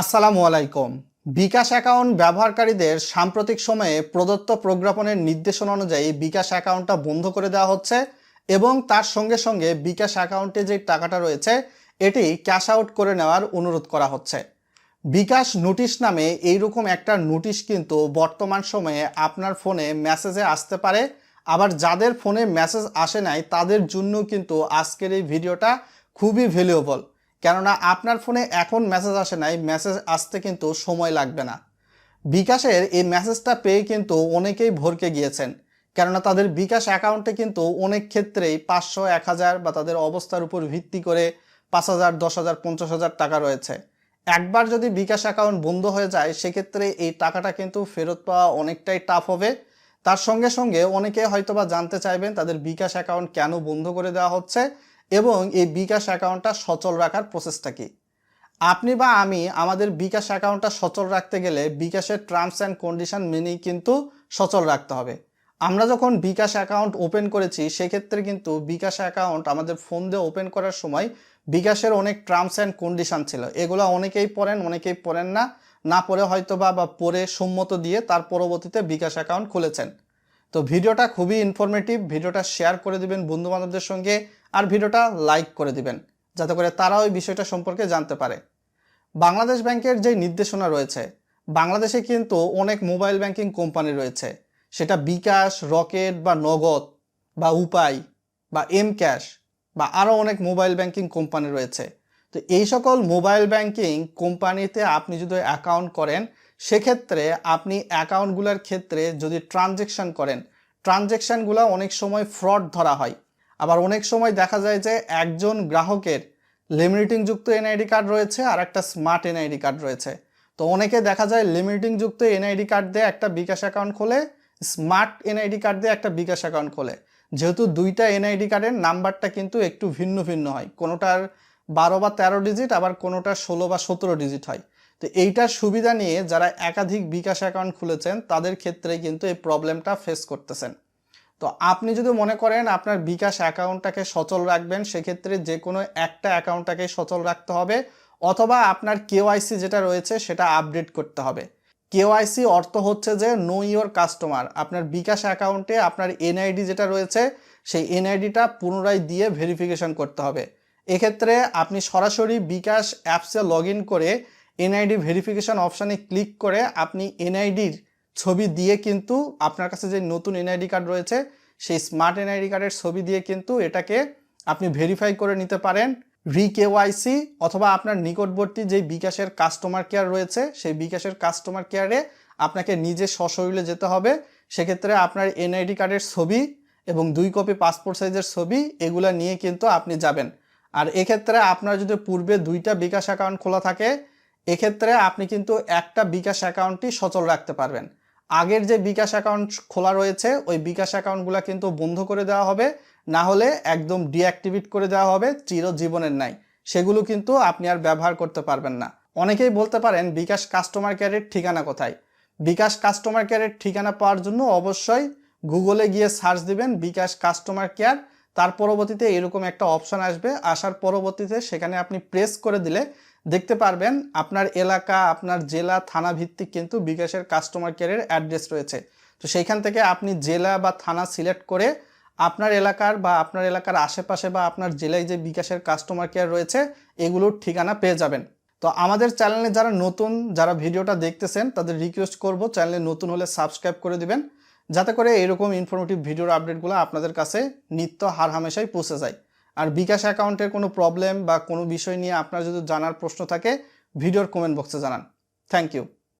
আসসালামু আলাইকুম। বিকাশ অ্যাকাউন্ট ব্যবহারকারীদের সাম্প্রতিক সময়ে প্রদত্ত প্রজ্ঞাপনের নির্দেশনা অনুযায়ী বিকাশ অ্যাকাউন্টটা বন্ধ করে দেওয়া হচ্ছে এবং তার সঙ্গে সঙ্গে বিকাশ অ্যাকাউন্টে যে টাকাটা রয়েছে, এটি ক্যাশ আউট করে নেওয়ার অনুরোধ করা হচ্ছে। বিকাশ নোটিশ নামে এইরকম একটা নোটিশ কিন্তু বর্তমান সময়ে আপনার ফোনে মেসেজে আসতে পারে। আবার যাদের ফোনে মেসেজ আসে নাই, তাদের জন্য কিন্তু আজকের এই ভিডিওটা খুবই ভ্যালুয়েবল কেননা আপনার ফোনে এখন মেসেজ আসে নাই মেসেজ আসতে কিন্তু সময় লাগবে না। বিকাশের এই মেসেজটা পেয়ে কিন্তু অনেকেই ভরকে গিয়েছেন। কেননা তাদের বিকাশ অ্যাকাউন্টে কিন্তু অনেক ক্ষেত্রেই পাঁচশো, এক হাজার বা তাদের অবস্থার উপর ভিত্তি করে পাঁচ হাজার, দশ হাজার, পঞ্চাশ হাজার টাকা রয়েছে। একবার যদি বিকাশ অ্যাকাউন্ট বন্ধ হয়ে যায়, সেক্ষেত্রে এই টাকাটা কিন্তু ফেরত পাওয়া অনেকটাই টাফ হবে। তার সঙ্গে সঙ্গে অনেকে হয়তোবা জানতে চাইবেন, তাদের বিকাশ অ্যাকাউন্ট কেন বন্ধ করে দেওয়া হচ্ছে? এবং এই বিকাশ অ্যাকাউন্টটা সচল রাখার প্রসেসটা কি? আপনি বা আমি আমাদের বিকাশ অ্যাকাউন্টটা সচল রাখতে গেলে বিকাশের টার্মস অ্যান্ড কন্ডিশন মেনেই কিন্তু সচল রাখতে হবে। আমরা যখন বিকাশ অ্যাকাউন্ট ওপেন করেছি, সেক্ষেত্রে কিন্তু বিকাশ অ্যাকাউন্ট আমাদের ফোন দিয়ে ওপেন করার সময় বিকাশের অনেক টার্মস অ্যান্ড কন্ডিশন ছিল। এগুলো অনেকেই পড়েন অনেকেই পড়েন না। না পড়ে হয়তো বা বা পড়ে সম্মত দিয়ে তার পরবর্তীতে বিকাশ অ্যাকাউন্ট খুলেছেন। তো ভিডিওটা খুবই ইনফরমেটিভ ভিডিওটা শেয়ার করে দিবেন বন্ধু বান্ধবদের সঙ্গে। আর ভিডিওটা লাইক করে দিবেন, যাতে করে তারা ওই বিষয়টা সম্পর্কে জানতে পারে। বাংলাদেশ ব্যাংকের যে নির্দেশনা রয়েছে, বাংলাদেশে কিন্তু অনেক মোবাইল ব্যাংকিং কোম্পানি রয়েছে। সেটা বিকাশ, রকেট বা নগদ বা উপায় বা এম ক্যাশ বা আরও অনেক মোবাইল ব্যাংকিং কোম্পানি রয়েছে। তো এই সকল মোবাইল ব্যাংকিং কোম্পানিতে আপনি যদি অ্যাকাউন্ট করেন, সেক্ষেত্রে আপনি অ্যাকাউন্টগুলোর ক্ষেত্রে যদি ট্রানজেকশন করেন, ট্রানজেকশানগুলো অনেক সময় ফ্রড ধরা হয়। আবার অনেক সময় দেখা যায় যে একজন গ্রাহকের লিমিটিং যুক্ত এনআইডি কার্ড রয়েছে আর একটা স্মার্ট এনআইডি কার্ড রয়েছে। তো অনেকে দেখা যায় লিমিটিং যুক্ত এনআইডি কার্ড দিয়ে একটা বিকাশ অ্যাকাউন্ট খোলে, স্মার্ট এনআইডি কার্ড দিয়ে একটা বিকাশ অ্যাকাউন্ট খোলে। যেহেতু দুইটা এনআইডি কার্ডের নাম্বারটা কিন্তু একটু ভিন্ন ভিন্ন হয়। কোনোটার বারো বা তেরো ডিজিট আবার কোনোটা ষোলো বা সতেরো ডিজিট হয়। তো এইটার সুবিধা নিয়ে যারা একাধিক বিকাশ অ্যাকাউন্ট খুলেছেন, তাদের ক্ষেত্রে কিন্তু এই প্রবলেমটা ফেস করতেছেন। তো আপনি যদি মনে করেন আপনার বিকাশ অ্যাকাউন্টটাকে সচল রাখবেন, সেক্ষেত্রে যে কোনো একটা অ্যাকাউন্টটাকে সচল রাখতে হবে অথবা আপনার কেওয়াইসি যেটা রয়েছে সেটা আপডেট করতে হবে। কেওয়াইসি অর্থ হচ্ছে যে নো ইয়োর কাস্টমার আপনার বিকাশ অ্যাকাউন্টে আপনার এনআইডি যেটা রয়েছে, সেই এনআইডিটা পুনরায় দিয়ে ভেরিফিকেশন করতে হবে। এক্ষেত্রে আপনি সরাসরি বিকাশ অ্যাপসে লগ করে এনআইডি ভেরিফিকেশন অপশানে ক্লিক করে আপনি এনআইডির ছবি দিয়ে কিন্তু আপনার কাছে যে নতুন এনআইডি কার্ড রয়েছে, সেই স্মার্ট এনআইডি কার্ডের ছবি দিয়ে কিন্তু এটাকে আপনি ভেরিফাই করে নিতে পারেন। রি কেওয়াইসি অথবা আপনার নিকটবর্তী যে বিকাশের কাস্টমার কেয়ার রয়েছে, সেই বিকাশের কাস্টমার কেয়ারে আপনাকে নিজে সশরীরে যেতে হবে। সেক্ষেত্রে আপনার এনআইডি কার্ডের ছবি এবং দুই কপি পাসপোর্ট সাইজের ছবি, এগুলো নিয়ে কিন্তু আপনি যাবেন। আর এক্ষেত্রে আপনার যদি পূর্বে দুইটা বিকাশ অ্যাকাউন্ট খোলা থাকে, এক্ষেত্রে আপনি কিন্তু একটা বিকাশ অ্যাকাউন্টটি সচল রাখতে পারবেন। আগের যে বিকাশ অ্যাকাউন্ট খোলা রয়েছে, ওই বিকাশ অ্যাকাউন্টগুলো কিন্তু বন্ধ করে দেওয়া হবে। না হলে একদম ডিঅ্যাক্টিভেট করে দেওয়া হবে চিরজীবনের নাই সেগুলো কিন্তু আপনি আর ব্যবহার করতে পারবেন না। অনেকেই বলতে পারেন, বিকাশ কাস্টমার কেয়ারের ঠিকানা কোথায়? বিকাশ কাস্টমার কেয়ারের ঠিকানা পাওয়ার জন্য অবশ্যই গুগলে গিয়ে সার্চ দিবেন বিকাশ কাস্টমার কেয়ার তার পরবর্তীতে এরকম একটা অপশন আসবে। আসার পরবর্তীতে সেখানে আপনি প্রেস করে দিলে দেখতে পারবেন আপনার এলাকা, আপনার জেলা থানা ভিত্তিক কিন্তু বিকাশের কাস্টমার কেয়ারের অ্যাড্রেস রয়েছে। তো সেইখান থেকে আপনি জেলা বা থানা সিলেক্ট করে আপনার এলাকার বা আপনার এলাকার আশেপাশে বা আপনার জেলায় যে বিকাশের কাস্টমার কেয়ার রয়েছে, এগুলোর ঠিকানা পেয়ে যাবেন। তো আমাদের চ্যানেলে যারা নতুন, যারা ভিডিওটা দেখতেছেন, তাদের রিকোয়েস্ট করব চ্যানেলে নতুন হলে সাবস্ক্রাইব করে দিবেন। যাতে করে এরকম ইনফরমেটিভ ভিডিওর আপডেটগুলো আপনাদের কাছে নিত্য হার হামেশাই পৌঁছে যায়। আর বিকাশ অ্যাকাউন্টের কোনো প্রবলেম বা কোনো বিষয় নিয়ে আপনার যদি জানার প্রশ্ন থাকে, ভিডিওর কমেন্ট বক্সে জানান। Thank you